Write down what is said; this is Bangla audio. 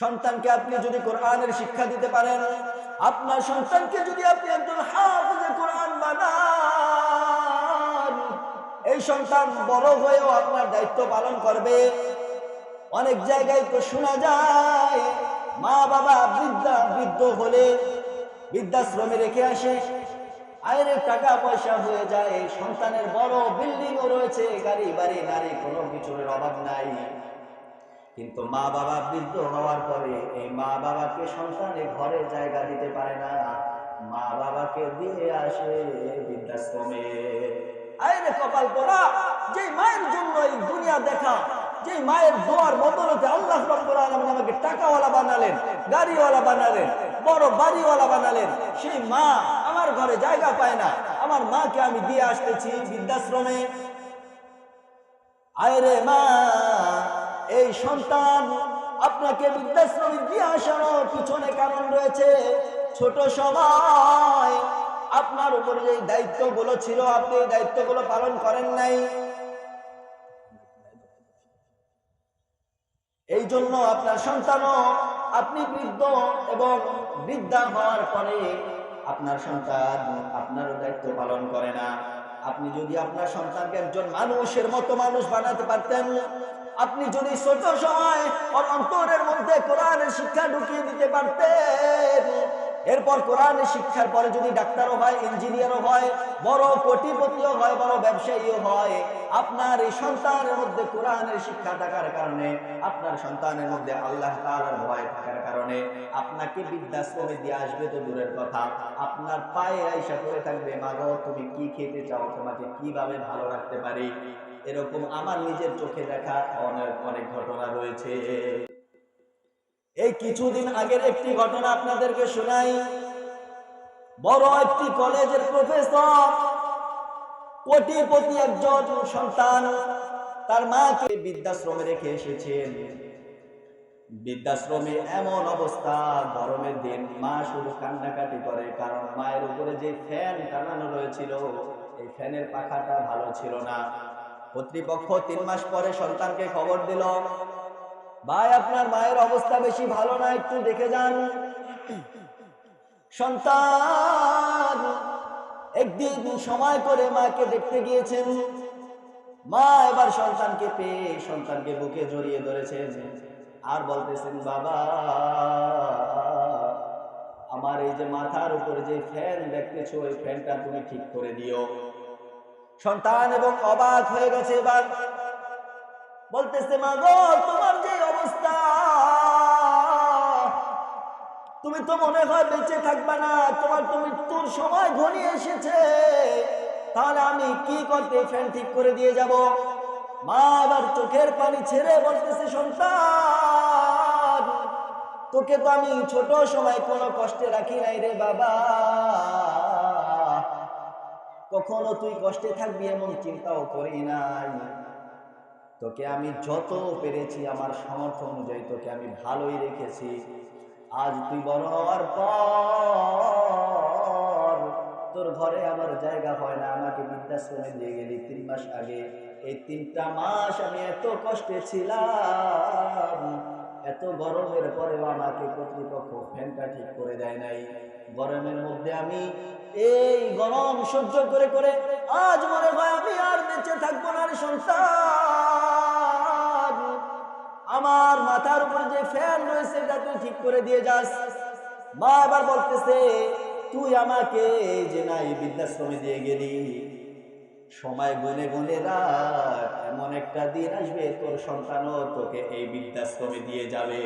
সন্তানকে আপনি যদি কোরআনের শিক্ষা দিতে পারেন, আপনার সন্তানকে যদি আপনি একজন হাফেজে কোরআন বানান, এই সন্তান বড় হয়েও আপনার দায়িত্ব পালন করবে। অনেক জায়গায় তো শোনা যায়, মা বাবা বৃদ্ধা বৃদ্ধ হলে বৃদ্ধাশ্রমে রেখে আসে। আয়ের টাকা পয়সা হয়ে যায়, সন্তানের বড় বিল্ডিংও রয়েছে, গাড়ি বাড়ি, নারী কোনো কিছুর অভাব নাই। কিন্তু মা বাবা বৃদ্ধ হওয়ার পরে এই মা বাবাকে সন্তানে ঘরে জায়গা দিতে পারে না। মা বাবাকে দিয়ে আসে বৃদ্ধাশ্রমে। কপাল যে মায়ের জন্য এই দুনিয়া দেখা যে মায়ের দোয়ার বদলতে আল্লাহ রব্বুল আমাকে টাকাওয়ালা বানালেন, গাড়িওয়ালা বানালেন, বড় বাড়িওয়ালা বানালেন, সেই মা আমার ঘরে জায়গা পায় না। আমার মাকে আমি দিয়ে আসতেছি বৃদ্ধাশ্রমে। আয়রে মা এই সন্তান আপনাকে পিছনে কারণ রয়েছে ছোট সময় আপনার উপরে যে ছিল, আপনি এই পালন করেন নাই। এই জন্য আপনার সন্তানও আপনি বৃদ্ধ এবং বৃদ্ধা হওয়ার পরে আপনার সন্তান আপনারও দায়িত্ব পালন করে না। আপনি যদি আপনার সন্তানকে একজন মানুষের মতো মানুষ বানাতে পারতেন আপনি যদি ছোট সময় অন্তরের মধ্যে কোরআনের শিক্ষা ঢুকিয়ে দিতে পারতেন। এরপর কোরআনের শিক্ষার পরে যদি ডাক্তারও হয়, ইঞ্জিনিয়ারও হয়, বড় কোটিপতিও হয়, বড় ব্যবসায়ীও হয়, আপনার এই সন্তানের মধ্যে কোরআনের শিক্ষা থাকার কারণে, আপনার সন্তানের মধ্যে আল্লাহ তাআলার ভয় থাকার কারণে আপনাকে বৃদ্ধাশ্রমে দিয়ে আসবে তো দূরের কথা। আপনার পায়ে আইসা করে থাকবে, মাগো, তুমি কি খেতে চাও? তোমাকে কীভাবে ভালো রাখতে পারি? এরকম আমার নিজের চোখে দেখা অনেক অনেক ঘটনা রয়েছে। এই কিছুদিন আগের একটি ঘটনা আপনাদেরকে শোনাই। বড় একটি কলেজের প্রফেসর, কোটিপতি একজন সন্তান, তার মাকে বৃদ্ধাশ্রমে রেখে এসেছেন। বৃদ্ধাশ্রমে এমন অবস্থা, গরমের দিন মা শুধু কান্নাকাটি করে, কারণ মায়ের উপরে যে ফ্যান টানানো রয়েছিল, এই ফ্যানের পাখাটা ভালো ছিল না। কর্তৃপক্ষ তিন মাস পরে সন্তানকে খবর দিল ভাই, আপনার মায়ের অবস্থা বেশি ভালো না, একটু দেখে যান। সন্তান, একদিন সময় করে মাকে দেখতে গিয়েছেন। মা এবার সন্তানকে পেয়ে সন্তানকে বুকে জড়িয়ে ধরেছেন। আর বলতেছেন, বাবা, আমার এই যে মাথার উপরে যে ফ্যান দেখতেছো, ওই ফ্যানটা তুমি ঠিক করে দিও। সন্তান এবং অবাক হয়ে গেছে এবার। বলতেছে মা গো তোমার যে অবস্থা, তুমি তো মনে হয় বেঁচে থাকবে না, তোমার তো মৃত্যুর সময় ঘনিয়ে এসেছে, তাহলে আমি কি করতে ফ্যান ঠিক করে দিয়ে যাব? মা আবার চোখের পানি ছেড়ে বলতেছে, সন্তান, তোকে তো আমি ছোট সময় কোনো কষ্টে রাখি নাই রে বাবা। কখনো তুই কষ্টে থাকবি এমন চিন্তাও করি নাই। তোকে আমি যত পেরেছি আমার সামর্থ্য অনুযায়ী তোকে আমি ভালোই রেখেছি। আজ তুই বড় পর তোর ঘরে আমার জায়গা হয় না, আমাকে বৃদ্ধাশ্রমে দিয়ে গেলি তিন মাস আগে। এই তিনটা মাস আমি এত কষ্টে ছিলাম এত গরমের পরেও আমাকে কর্তৃপক্ষ ফ্যানটা ঠিক করে দেয় নাই। গরমের মধ্যে আমি এই গরম সহ্য করে করে আজ মনে হয় আমি আর বেঁচে থাকব না সন্তান। আমার মাথার উপর যে ফ্যান রয়েছে, এটা তুই ঠিক করে দিয়ে যাস। মা এবার বলতেছে, তুই আমাকে যে নাই বৃদ্ধাশ্রমে দিয়ে গেলি সময় গুনে গুনে রাত এমন একটা দিন আসবে তোর সন্তানও তোকে এই বৃদ্ধাশ্রমে দিয়ে যাবে।